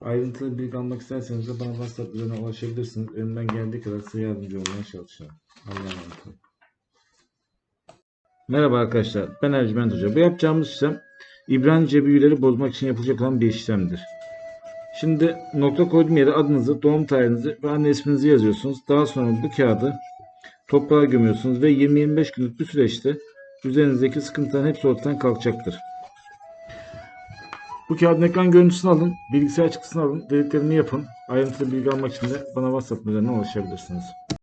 Ayrıntılı bilgi almak isterseniz de bana WhatsApp üzerinden ulaşabilirsiniz. Elimden geldiği kadar size yardımcı olmaya çalışacağım. Allah'a emanet olun. Merhaba arkadaşlar, ben Ercüment Hoca. Bu yapacağımız işlem İbranice büyüleri bozmak için yapılacak olan bir işlemdir. Şimdi nokta koyduğum yere adınızı, doğum tarihinizi ve anne isminizi yazıyorsunuz. Daha sonra bu kağıdı toprağa gömüyorsunuz ve 20-25 günlük bir süreçte üzerinizdeki sıkıntıların hepsi ortadan kalkacaktır. Bu kağıdın ekran görüntüsünü alın, bilgisayar çıktısını alın, dediklerimi yapın. Ayrıntılı bilgi almak için de bana WhatsApp üzerinden ulaşabilirsiniz.